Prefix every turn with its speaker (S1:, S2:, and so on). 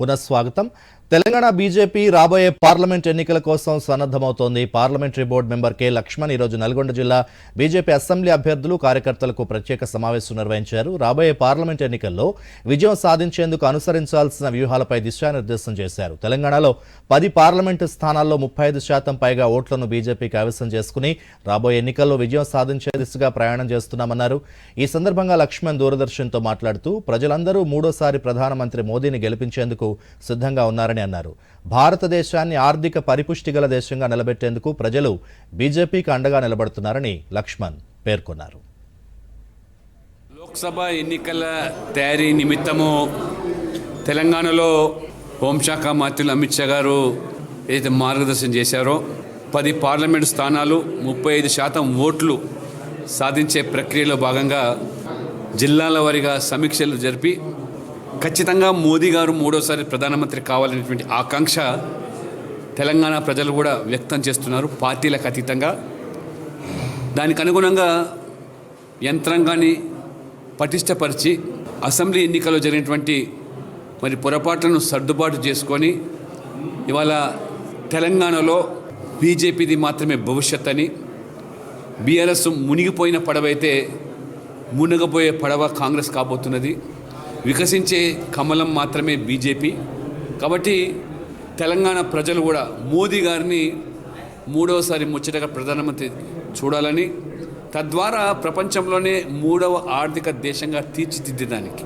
S1: పునఃస్వాగతం. తెలంగాణ బీజేపీ రాబోయే పార్లమెంట్ ఎన్నికల కోసం సన్నద్ధమవుతోంది. Parliamentary board member K Laxman ఈరోజు నల్గొండ జిల్లా బీజేపీ అసెంబ్లీ అభ్యర్థులు కార్యకర్తలకు ప్రత్యేక సమావేశం నిర్వహించారు. రాబోయే పార్లమెంట్ ఎన్నికల్లో విజయం సాధించేందుకు అనుసరించాల్సిన వ్యూహాలపై దిశానిర్దేశం చేశారు. తెలంగాణలో పది పార్లమెంటు స్థానాల్లో ముప్పై ఐదు శాతం పైగా ఓట్లను బీజేపీ కైవసం చేసుకుని రాబోయే ఎన్నికల్లో విజయం సాధించే దిశగా ప్రయాణం చేస్తున్నామన్నారు. ఈ సందర్భంగా లక్ష్మణ్ దూరదర్శన్తో మాట్లాడుతూ ప్రజలందరూ మూడోసారి ప్రధానమంత్రి మోదీని గెలిపించేందుకు సిద్ధంగా ఉన్నారని అన్నారు. భారతదేశాన్ని ఆర్థిక పరిపుష్టి గల దేశంగా నిలబెట్టేందుకు ప్రజలు బీజేపీకి అండగా నిలబడుతున్నారని లక్ష్మణ్ పేర్కొన్నారు.
S2: లోక్సభ ఎన్నికల తయారీ నిమిత్తము తెలంగాణలో హోంశాఖ మంత్రులు అమిత్ షా గారు ఏదైతే మార్గదర్శనం చేశారో పది పార్లమెంటు స్థానాలు ముప్పై ఐదు శాతం ఓట్లు సాధించే ప్రక్రియలో భాగంగా జిల్లాల వారీగా సమీక్షలు జరిపి ఖచ్చితంగా మోదీ గారు మూడోసారి ప్రధానమంత్రి కావాలనేటువంటి ఆకాంక్ష తెలంగాణ ప్రజలు కూడా వ్యక్తం చేస్తున్నారు పార్టీలకు అతీతంగా. దానికి అనుగుణంగా యంత్రాంగాన్ని పటిష్టపరిచి అసెంబ్లీ ఎన్నికల్లో జరిగినటువంటి మరి పొరపాట్లను సర్దుబాటు చేసుకొని ఇవాళ తెలంగాణలో బీజేపీది మాత్రమే భవిష్యత్ అని బీఆర్ఎస్ మునిగిపోయిన పడవ అయితే మునగబోయే పడవ కాంగ్రెస్ కాబోతున్నది. వికసించే కమలం మాత్రమే బీజేపీ. కాబట్టి తెలంగాణ ప్రజలు కూడా మోదీ గారిని మూడవసారి ముచ్చటగా ప్రధానమంత్రి చూడాలని తద్వారా ప్రపంచంలోనే మూడవ ఆర్థిక దేశంగా తీర్చిదిద్దడానికి